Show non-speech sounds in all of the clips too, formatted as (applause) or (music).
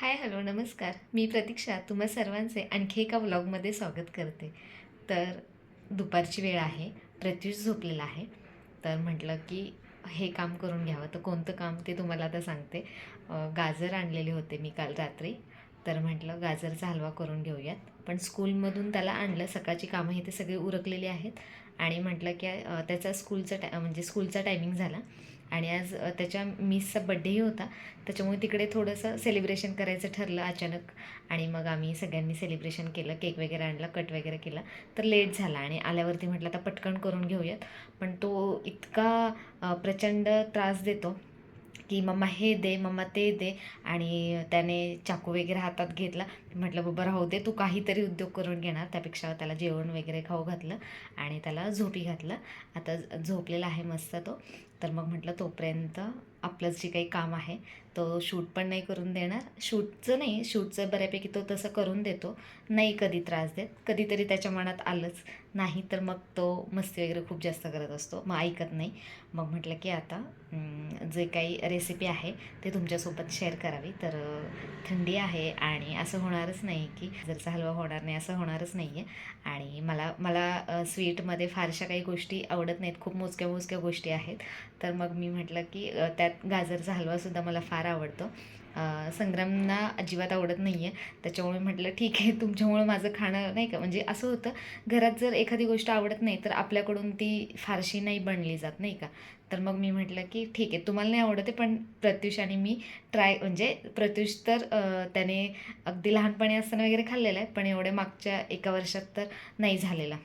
Hi hello नमस्कार. मी प्रतीक्षा तुम्हा सर्वांचे आणखी एका व्लॉगमध्ये स्वागत करते. तर दुपारची वेळ आहे प्रत्युष झोपलेला आहे. तर म्हटलं की हे काम करून घ्यावं. तर कोणतं काम ते तुम्हाला आता सांगते. गाजर आणलेले होते मी काल रात्री. तर म्हटलं गाजरचा हलवा करून घेऊयात. पण स्कूलमधून त्याला आणलं. सकाळची कामं हे ते सगळे उरकलेली आहेत. आणि म्हटलं की त्याचा स्कूलचा टाय म्हणजे स्कूलचा टायमिंग झाला. आणि आज त्याच्या मिसचा बड्डेही होता. त्याच्यामुळे तिकडे थोडंसं सेलिब्रेशन करायचं ठरलं अचानक. आणि मग आम्ही सगळ्यांनी सेलिब्रेशन केलं केक वगैरे आणला कट वगैरे केला. तर लेट झाला आणि आल्यावरती म्हटलं आता पटकन करून घेऊयात. पण तो इतका प्रचंड त्रास देतो की मम्मा हे दे मम्मा ते दे. आणि त्याने चाकू वगैरे हातात घेतला. म्हटलं बाबा राहू दे तू काहीतरी उद्योग करून घेणार. त्यापेक्षा त्याला जेवण वगैरे खाऊ घातलं आणि त्याला झोपी घातलं. आता झोपलेला आहे मस्त तो. तर मग म्हटलं तोपर्यंत आपलं जे काही काम आहे तो शूट पण नाही करून देणार. शूटचं नाही शूटचं बऱ्यापैकी तो तसं करून देतो. नाही कधी त्रास देत कधीतरी त्याच्या मनात आलंच. नाही तर मग तो मस्ती वगैरे खूप जास्त करत असतो. मग ऐकत नाही. मग म्हटलं की आता जे काही रेसिपी आहे ते तुमच्यासोबत शेअर करावी. तर थंडी आहे आणि असं होणारच नाही की जरचा हलवा होणार नाही असं होणारच नाही आहे आणि मला मला स्वीटमध्ये फारशा काही गोष्टी आवडत नाहीत. खूप मोजक्या मोजक्या गोष्टी आहेत. तर मग मी म्हटलं की त्यात त्यात गाजरचा हलवासुद्धा मला फार आवडतो. संग्रामना अजिबात आवडत नाही आहे त्याच्यामुळे म्हटलं ठीक आहे तुमच्यामुळं माझं खाणं नाही का म्हणजे असं होतं घरात जर एखादी गोष्ट आवडत नाही तर आपल्याकडून ती फारशी नाही बनली जात नाही का? तर मग मी म्हटलं की ठीक आहे तुम्हाला नाही आवडते पण प्रत्युष आणि मी ट्राय म्हणजे प्रत्युष तर त्याने अगदी लहानपणी असताना वगैरे खाल्लेलं आहे पण एवढ्या मागच्या एका वर्षात तर नाही झालेला.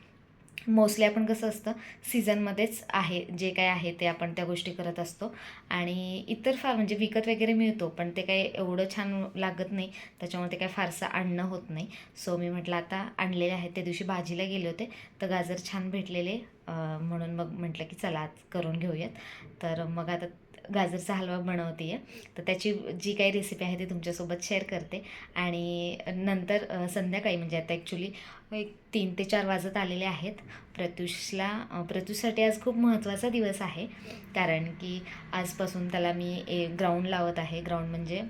मोस्टली आपण कसं असतं सीझनमध्येच आहे जे काय आहे ते आपण त्या गोष्टी करत असतो. आणि इतर फार म्हणजे विकत वगैरे मिळतो पण ते काही एवढं छान लागत नाही त्याच्यामुळे ते काय फारसं आणणं होत नाही. सो मी म्हटलं आता आणलेले आहेत त्या दिवशी भाजीला गेले होते तर गाजर छान भेटलेले म्हणून मग म्हटलं की चला आज करून घेऊयात. तर मग आता गाजरचा हलवा बनवते आहे तर त्याची जी काही रेसिपी आहे ती तुमच्यासोबत शेअर करते. आणि नंतर संध्याकाळी म्हणजे आता ॲक्च्युली एक तीन ते चार वाजत आलेले आहेत. प्रत्युषला प्रत्युषसाठी आज खूप महत्त्वाचा दिवस आहे. कारण की आजपासून त्याला मी ए ग्राउंड लावत आहे. ग्राउंड म्हणजे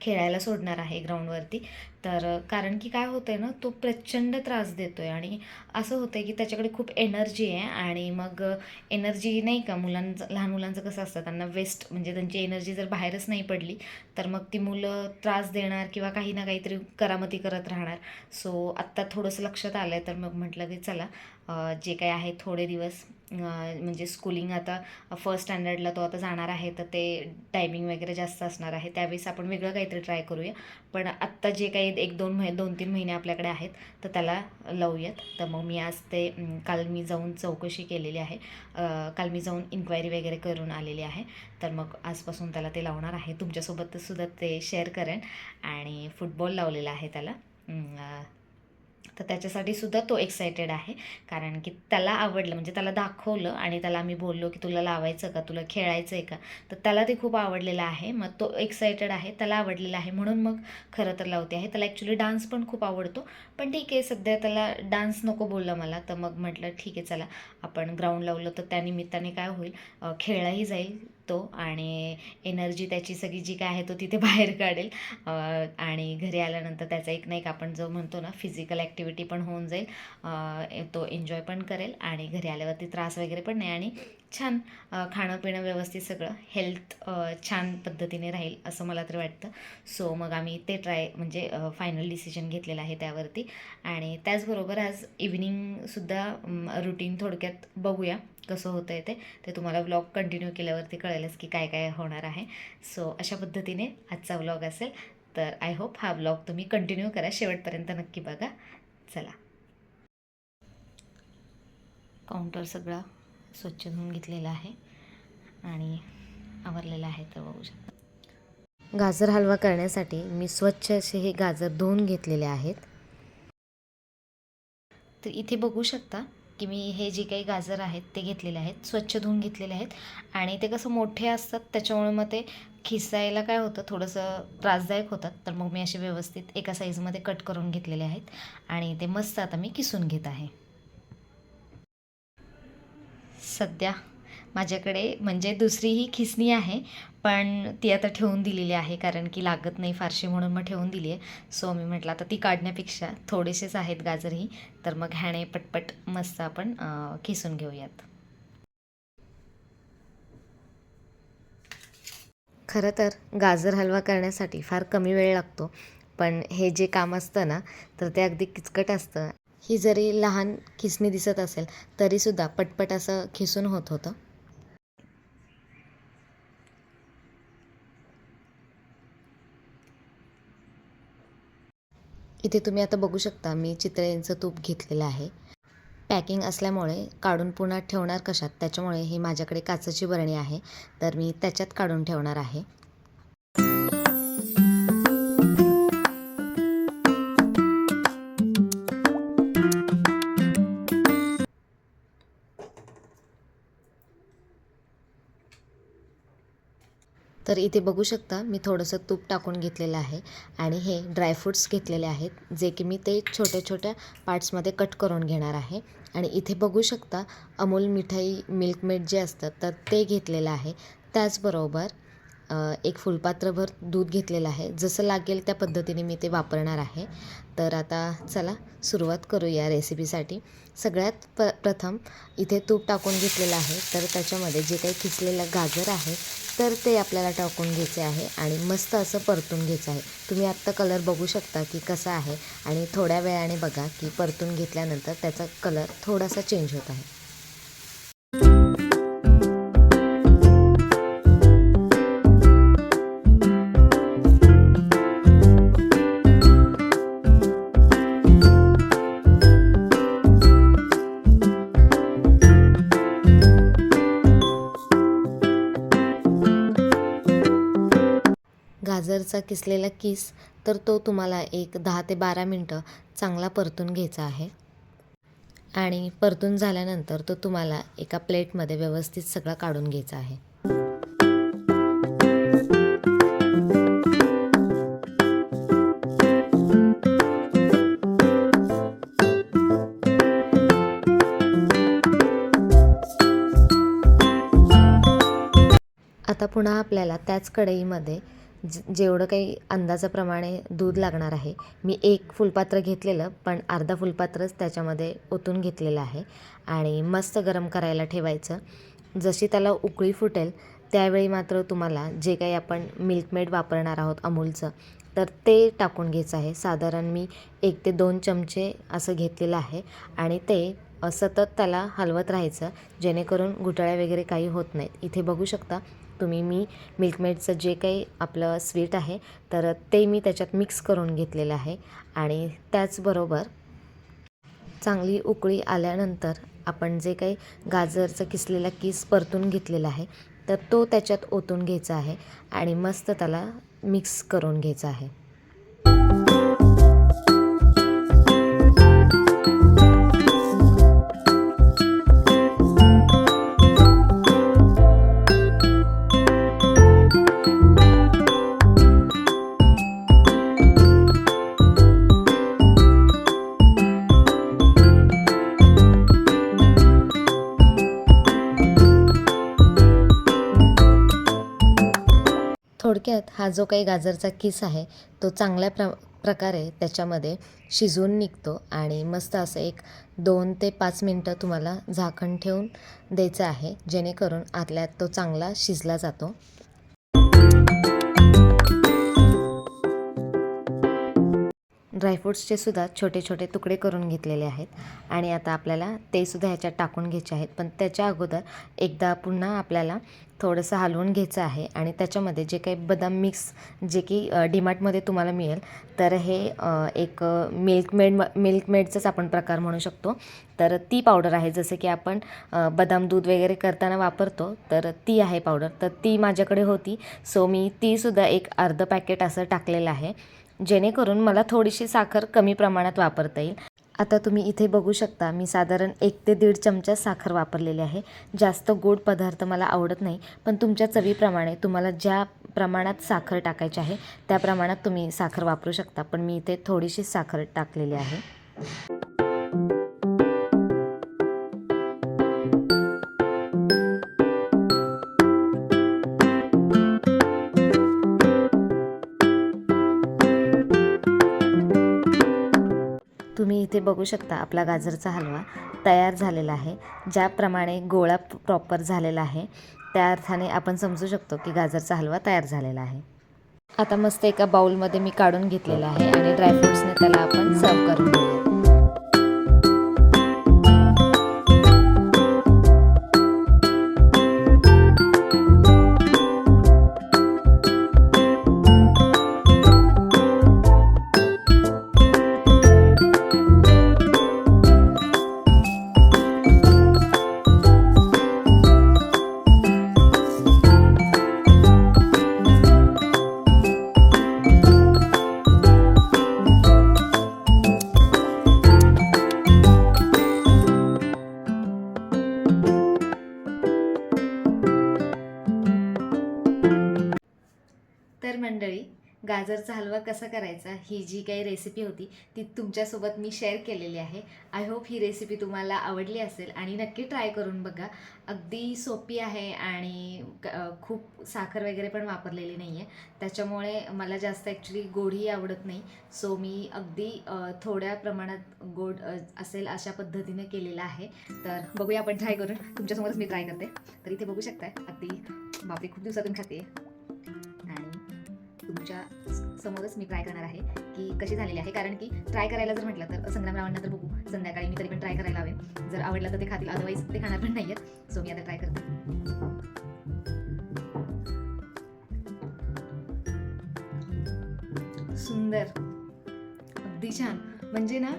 खेळायला सोडणार आहे ग्राउंडवरती तर कारण की काय होतं आहे ना तो प्रचंड त्रास देतो आहे आणि असं होतं आहे की त्याच्याकडे खूप एनर्जी आहे आणि मग एनर्जी नाही का मुलांचं लहान मुलांचं कसं असतं त्यांना वेस्ट म्हणजे त्यांची एनर्जी जर बाहेरच नाही पडली तर मग ती मुलं त्रास देणार किंवा काही ना काहीतरी करामती करत राहणार. सो आत्ता थोडंसं लक्षात आलं आहे तर मग म्हटलं की चला जे काही आहे थोडे दिवस म्हणजे स्कूलिंग आता फर्स्ट स्टँडर्डला तो आता जाणार आहे तर ते टायमिंग वगैरे जास्त असणार आहे त्यावेळेस आपण वेगळं काहीतरी ट्राय करूया. पण आत्ता जे काही एक दोन महि दोन तीन महिने आपल्याकडे आहेत. तर त्याला लावूयात. तर मग मी आज ते काल मी जाऊन चौकशी केलेली आहे. काल मी जाऊन इन्क्वायरी वगैरे करून आलेली आहे. तर मग आजपासून त्याला ते लावणार आहे. तुमच्यासोबत सुद्धा ते शेअर करेन. आणि फुटबॉल लावलेला आहे त्याला. तर त्याच्यासाठी सुद्धा तो एक्सायटेड आहे. कारण की त्याला आवडलं म्हणजे त्याला दाखवलं आणि त्याला आम्ही बोललो की तुला लावायचं का तुला खेळायचं आहे का? तर त्याला ते खूप आवडलेलं आहे. मग तो एक्सायटेड आहे त्याला आवडलेलं आहे. म्हणून मग खरं तर लावते आहे. त्याला ॲक्च्युली डान्स पण खूप आवडतो. पण ठीक आहे सध्या त्याला डान्स नको बोललं मला. तर मग म्हटलं ठीक आहे चला. आपण ग्राउंड लावलं तर त्यानिमित्ताने काय होईल? खेळलाही जाईल. तो आणि एनर्जी त्याची सगळी जी काय आहे तो तिथे (laughs) बाहेर काढेल. आणि घरी आल्यानंतर त्याचा एक नाही का आपण जो म्हणतो ना फिजिकल ॲक्टिव्हिटी पण होऊन जाईल. तो एन्जॉय पण करेल आणि घरी आल्यावरती त्रास वगैरे पण नाही आणि छान खाणं पिणं व्यवस्थित सगळं हेल्थ छान पद्धतीने राहील असं मला तरी वाटतं. सो मग आम्ही ते ट्राय म्हणजे फायनल डिसिजन घेतलेलं आहे त्यावरती. आणि त्याचबरोबर आज इव्हिनिंगसुद्धा रुटीन थोडक्यात बघूया. कसं होतं आहे ते ते तुम्हाला व्लॉग कंटिन्यू केल्यावरती कळेलच की काय काय होणार आहे. सो अशा पद्धतीने आजचा व्लॉग असेल तर आय होप हा व्लॉग तुम्ही कंटिन्यू करा. शेवटपर्यंत नक्की बघा. चला. काउंटर सगळा स्वच्छ धुवून घेतलेला आहे आणि आवरलेला आहे तर बघू शकता. गाजर हलवा करण्यासाठी मी स्वच्छ असे हे गाजर धुवून घेतलेले आहेत. तर इथे बघू शकता की मी हे जे काही गाजर आहेत ते घेतलेले आहेत स्वच्छ धुवून घेतलेले आहेत आणि ते कसं मोठे असतात त्याच्यामुळे मग ते खिसायला काय होतं थोडंसं त्रासदायक होतात. तर मग मी असे व्यवस्थित एका साईजमध्ये कट करून घेतलेले आहेत आणि ते मस्त आता मी किसून घेत आहे. सध्या माझ्याकडे म्हणजे दुसरी ही खिसणी आहे पण ती आता ठेवून दिलेली आहे कारण की लागत नाही फारशी म्हणून मग ठेवून दिली आहे. सो मी म्हटलं आता ती काढण्यापेक्षा थोडेसेच आहेत गाजरही तर मग ह्याने पटपट मस्त आपण खिसून घेऊयात. खरं तर गाजर हलवा करण्यासाठी फार कमी वेळ लागतो पण हे जे काम असतं ना तर ते अगदी किचकट असतं. ही जरी लहान खिसणी दिसत असेल तरीसुद्धा पटपट असं खिसून होत होतं. इथे तुम्ही आता बघू शकता मी चितळेंचं तूप घेतलेलं आहे. पॅकिंग असल्यामुळे काढून पुन्हा ठेवणार कशात? त्याच्यामुळे ही माझ्याकडे काचेची बरणी आहे तर मी त्याच्यात काढून ठेवणार आहे. तर इथे बघू शकता मी थोडंसं तूप टाकून घेतलेलं आहे आणि हे ड्रायफ्रूट्स घेतलेले आहेत जे की मी ते छोट्या छोट्या पार्ट्समध्ये कट करून घेणार आहे. आणि इथे बघू शकता अमूल मिठाई मिल्कमेड जे असतं तर ते घेतलेलं आहे. त्याचबरोबर एक फुलपात्रभर दूध घेतलेलं आहे. जसं लागेल त्या पद्धतीने मी ते वापरणार आहे. तर आता चला सुरुवात करूया रेसिपीसाठी. सगळ्यात प प्रथम इथे तूप टाकून घेतलेलं आहे. तर त्याच्यामध्ये जे काही खिचलेलं गाजर आहे तर ते आपल्याला टाकून घ्यायचे आहे आणि मस्त असं परतून घ्यायचं आहे. तुम्ही आत्ता कलर बघू शकता की कसा आहे आणि थोड्या वेळाने बघा की परतून घेतल्यानंतर त्याचा कलर थोडासा चेंज होत आहे. गाजरचा किसलेला किस तर तो तुम्हाला एक दहा ते बारा मिनटं चांगला परतून घ्यायचा आहे. आणि परतून झाल्यानंतर तो तुम्हाला एका प्लेटमध्ये व्यवस्थित सगळा काढून घ्यायचा आहे. आता पुन्हा आपल्याला त्याच कढईमध्ये ज जेवढं काही अंदाजाप्रमाणे दूध लागणार आहे मी एक फुलपात्र घेतलेलं पण अर्धा फुलपात्रच त्याच्यामध्ये ओतून घेतलेलं आहे. आणि मस्त गरम करायला ठेवायचं. जशी त्याला उकळी फुटेल त्यावेळी मात्र तुम्हाला जे काही आपण मिल्कमेड वापरणार आहोत अमूलचं तर ते टाकून घ्यायचं आहे. साधारण मी एक ते दोन चमचे असं घेतलेलं आहे आणि ते सतत त्याला हलवत राहायचं जेणेकरून घुटाळ्या वगैरे काही होत नाहीत. इथे बघू शकता तुम्ही मी मिल्कमेडचं जे काही आपलं स्वीट आहे तर ते मी त्याच्यात मिक्स करून घेतलेलं आहे. आणि त्याचबरोबर चांगली उकळी आल्यानंतर आपण जे काही गाजरचं किसलेला किस परतून घेतलेला आहे तर तो त्याच्यात ओतून घ्यायचा आहे आणि मस्त त्याला मिक्स करून घ्यायचा आहे. थोडक्यात हा जो काही गाजरचा किस आहे तो चांगल्या प्र प्रकारे त्याच्यामध्ये शिजवून निघतो आणि मस्त असं एक दोन ते पाच मिनटं तुम्हाला झाकण ठेवून द्यायचं आहे जेणेकरून आतल्यात तो चांगला शिजला जातो. ड्रायफ्रूट्सचे सुद्धा छोटे छोटे तुकडे करून घेतलेले आहेत. आणि आता आपल्याला ते सुद्धा ह्याच्यात टाकून घ्यायचे आहेत. पण त्याच्या अगोदर एकदा पुन्हा आपल्याला थोडंसं हलवून घ्यायचं आहे. आणि त्याच्यामध्ये जे काही बदाम मिक्स जे की डीमार्टमध्ये तुम्हाला मिळेल तर हे एक मिल्कमेड मिल्कमेडचंच आपण प्रकार म्हणू शकतो. तर ती पावडर आहे. जसं की आपण बदाम दूध वगैरे करताना वापरतो तर ती आहे पावडर. तर ती माझ्याकडे होती. सो मी तीसुद्धा एक अर्धं पॅकेट असं टाकलेलं आहे. जेणेकरून मला थोडीशी साखर कमी प्रमाणात वापरता येईल. आता तुम्ही इथे बघू शकता मी साधारण एक ते दीड चमचा साखर वापरलेली आहे. जास्त गोड पदार्थ मला आवडत नाही पण तुमच्या चवीप्रमाणे तुम्हाला ज्या प्रमाणात साखर टाकायची आहे त्या प्रमाणात तुम्ही साखर वापरू शकता. पण मी इथे थोडीशी साखर टाकलेली आहे. इथे बघू शकता आपला गाजरचा हलवा तयार झालेला आहे ज्याप्रमाणे गोळा प्रॉपर झालेला आहे. त्या अर्थाने आपण समजू शकतो की गाजरचा हलवा तयार झालेला आहे. आता मस्त एका बाऊलमध्ये मी काढून घेतलेला आहे आणि ड्रायफ्रुट्सने त्याला आपण सर्व करून घेऊया गाजरचा हलवा कसा करायचा? ही जी काही रेसिपी होती ती तुमच्यासोबत मी शेअर केलेली आहे. आय होप ही रेसिपी तुम्हाला आवडली असेल आणि नक्की ट्राय करून बघा. अगदी सोपी आहे आणि खूप साखर वगैरे पण वापरलेली नाही आहे त्याच्यामुळे मला जास्त ॲक्च्युली गोडही आवडत नाही. सो मी अगदी थोड्या प्रमाणात गोड असेल अशा पद्धतीने केलेला आहे. तर बघूया आपण ट्राय करून. तुमच्यासमोरच मी ट्राय करते. तर इथे बघू शकताय अगदी बापरे खूप दिवसातून खाते आहे तुमच्या समोरच मी ट्राय करणार आहे की कशी झालेली आहे. कारण की ट्राय करायला जर म्हटलं तर संग्रामरावांना तर बघू. संध्याकाळी मी तरी पण ट्राय करायला हवे जर आवडलं तर ते खातील. अदरवाईज ते खाणार पण नाही आहेत सो मी आता ट्राय करते. सुंदर. अगदी छान. म्हणजे ना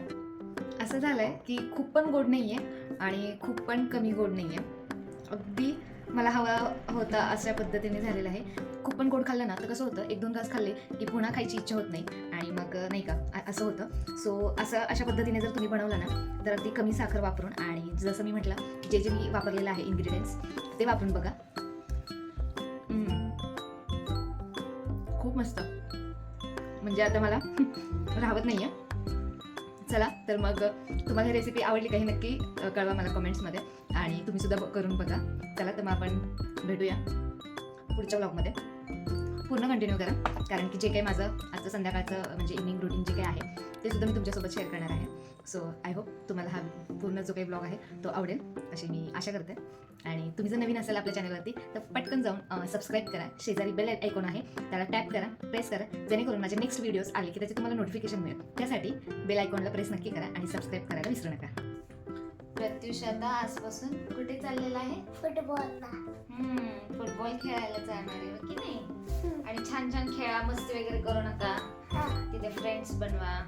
असं झालंय की खूप पण गोड नाही आहे आणि खूप पण कमी गोड नाही आहे अगदी मला हवा होता अशा पद्धतीने झालेलं आहे. खूप पण गोड खाल्लं ना तर कसं होतं एक दोन तास खाल्ले की पुन्हा खायची इच्छा होत नाही. आणि मग नाही का असं होतं. सो असं अशा पद्धतीने जर तुम्ही बनवलं ना तर अगदी कमी साखर वापरून आणि जसं मी म्हटलं जे जे मी वापरलेलं आहे इन्ग्रेडियंट्स ते वापरून बघा. खूप मस्त. म्हणजे आता मला (laughs) राहत नाही आहे चला तर मग तुम्हाला ही रेसिपी आवडली काही नक्की कळवा मला कमेंट्समध्ये आणि तुम्ही सुद्धा ब- करून बघा. चला तर मग आपण भेटूया पुढच्या ब्लॉगमध्ये पूर्ण कंटिन्यू करा. कारण की जे काही माझं आजचं संध्याकाळचं म्हणजे इव्हनिंग रुटीन जे काही आहे ते सुद्धा मी तुमच्यासोबत शेअर करणार आहे. सो आय होप तुम्हाला हा पूर्ण जो काही ब्लॉग आहे तो आवडेल. अशी मी आशा करते. आणि तुम्ही जर नवीन असाल आपल्या चॅनलवरती तर पटकन जाऊन सबस्क्राईब करा. शेजारी बेल आयकॉन आहे त्याला टॅप करा प्रेस करा. जेणेकरून माझे नेक्स्ट व्हिडिओज आले की त्याचे तुम्हाला नोटिफिकेशन मिळेल. त्यासाठी बेल आयकॉनला प्रेस नक्की करा आणि सबस्क्राईब करायला विसरू नका. प्रत्युष आता आजपासून कुठे चाललेला आहे? फुटबॉलला. फुटबॉल खेळायला जाणार आहे हो की नाही? आणि छान छान खेळा मस्ती वगैरे करू नका. तिथे फ्रेंड्स बनवा.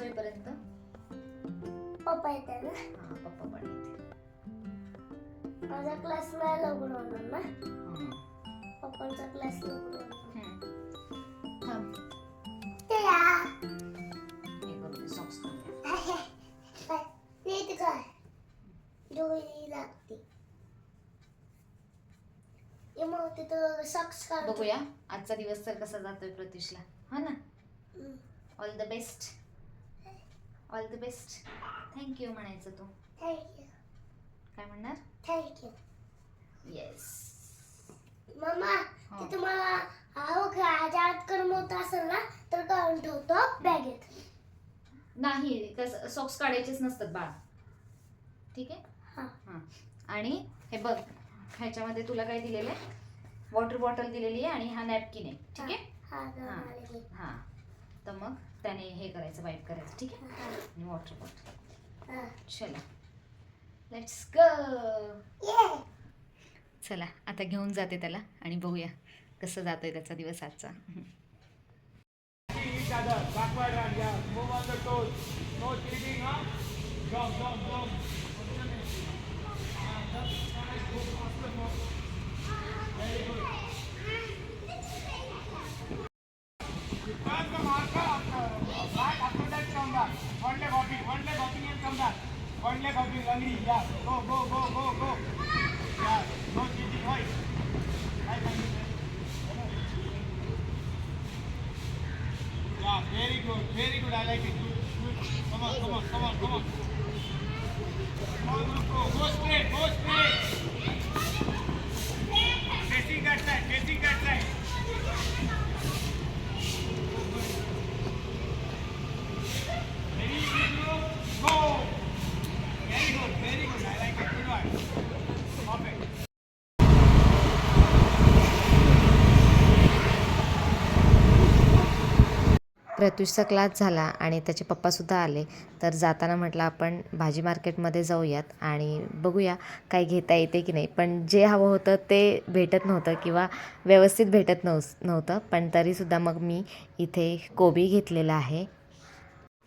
होईपर्यंत पप्पा येते ना? हा पप्पा पण येतील. माझा क्लास नाही लवकर होणार ना. पप्पांचा क्लास लवकर होणार. हम्म. थांब. ते हे घालूया. नीट लागते. मग तिथं सॉक्स काढ बघूया. आजचा दिवस तर कसा जातोय प्रत्युषला हा ना? All the best all the best thank you म्हणायचं तू. थँक्यू काय म्हणणार? थँक्यू येस मम्मा ते तुम्हाला हो आजाद करमवत असेल ना तर काढून ठेवतो. बॅगेत नाही कस सॉक्स काढायचेच नसतात बाळ. ठीक आहे? हा. हां. आणि हे बघ ह्याच्यामध्ये तुला काय दिलेलं आहे? वॉटर बॉटल दिलेली आहे आणि हा नॅपकिन आहे. ठीक आहे? हा. हा. हां. तर मग? त्याने हे करायचं वाईप करायचं ठीक आहे? आणि वॉटर बॉटल चला. लेट्स ग चला आता घेऊन जाते त्याला आणि बघूया कसं जातोय त्याचा दिवस आजचा. Come back. One leg of you, Gandhi. Yeah. Go, go, go, go, go. Yeah. Go, Gigi. Oi. Hi, Gandhi. Yeah. Very good. Very good. I like it. Good. Good. Come on, come on, come on, come on. Go, go, go. Go straight. Go straight. प्रत्युषचा class झाला आणि त्याचे पप्पासुद्धा आले तर जाताना म्हटलं आपण भाजी मार्केटमध्ये जाऊयात आणि बघूया काय घेता येते की नाही. पण जे हवं होतं ते भेटत नव्हतं किंवा व्यवस्थित भेटत नव्ह नव्हतं. पण तरीसुद्धा मग मी इथे कोबी घेतलेला आहे.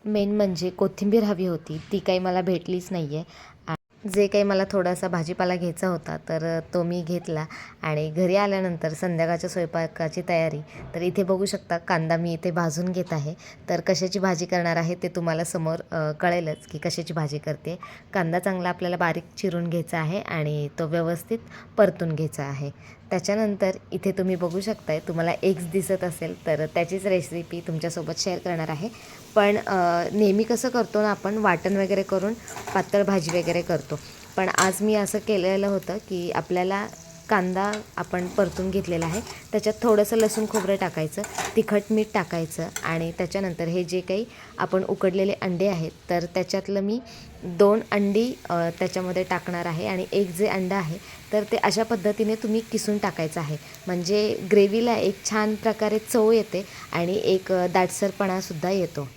मेन म्हणजे कोथिंबीर हवी होती. ती काही मला भेटलीच नाही आहे जे काही मला थोडासा भाजीपाला घ्यायचा होता तर तो मी घेतला. आणि घरी आल्यानंतर संध्याकाळच्या स्वयंपाकाची तयारी तर इथे बघू शकता कांदा मी इथे भाजून घेत आहे. तर कशाची भाजी करणार आहे ते तुम्हाला समोर कळेलच की कशाची भाजी करते. कांदा चांगला आपल्याला बारीक चिरून घ्यायचा आहे आणि तो व्यवस्थित परतून घ्यायचा आहे. त्याच्यानंतर इथे तुम्ही बघू शकताय तुम्हाला एग्स दिसत असेल तर त्याचीच रेसिपी तुमच्यासोबत शेअर करणार आहे. पण नेहमी कसं करतो ना आपण वाटण वगैरे करून पातळ भाजी वगैरे करतो. पण आज मी असं केलेलं होतं की आपल्याला कांदा आपण परतून घेतलेला आहे. त्याच्यात थोडंसं लसूण खोबरं टाकायचं तिखट मीठ टाकायचं आणि त्याच्यानंतर हे जे काही आपण उकडलेले अंडे आहेत तर त्याच्यातलं मी दोन अंडी त्याच्यामध्ये टाकणार आहे आणि एक जे अंडं आहे तर ते अशा पद्धतीने तुम्ही किसून टाकायचं आहे. म्हणजे ग्रेव्हीला एक छान प्रकारे चव येते आणि एक दाटसरपणासुद्धा येतो.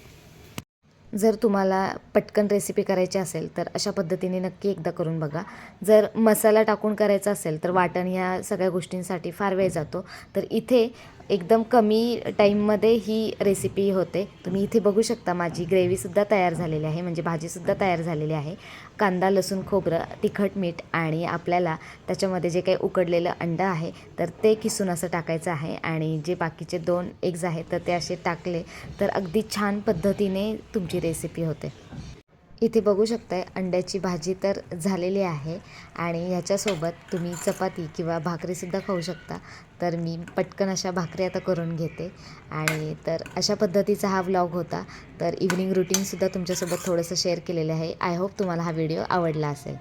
जर तुम्हाला पटकन रेसिपी करायची असेल तर अशा पद्धतीने नक्की एकदा करून बघा. जर मसाला टाकून करायचा असेल तर वाटण ह्या सगळ्या गोष्टींसाठी फार वेळ जातो. तर इथे एकदम कमी टाईममध्ये ही रेसिपी होते. तुम्ही इथे बघू शकता माझी ग्रेव्हीसुद्धा तयार झालेली आहे. म्हणजे भाजीसुद्धा तयार झालेली आहे. कांदा लसूण खोबरं तिखट मीठ आणि आपल्याला त्याच्यामध्ये जे काही उकडलेलं अंडं आहे तर ते किसून असं टाकायचं आहे आणि जे बाकीचे दोन एग्ज आहेत तर ते असे टाकले तर अगदी छान पद्धतीने तुमची रेसिपी होते. इथे बघू शकताय अंड्याची भाजी तर झालेली आहे आणि ह्याच्यासोबत तुम्ही चपाती किंवा भाकरीसुद्धा खाऊ शकता. तर मी पटकन अशा भाकरी आता करून घेते. आणि तर अशा पद्धतीचा हा व्लॉग होता. तर इव्हनिंग रुटीनसुद्धा तुमच्यासोबत थोडंसं शेअर केलेलं आहे. आय होप तुम्हाला हा व्हिडिओ आवडला असेल.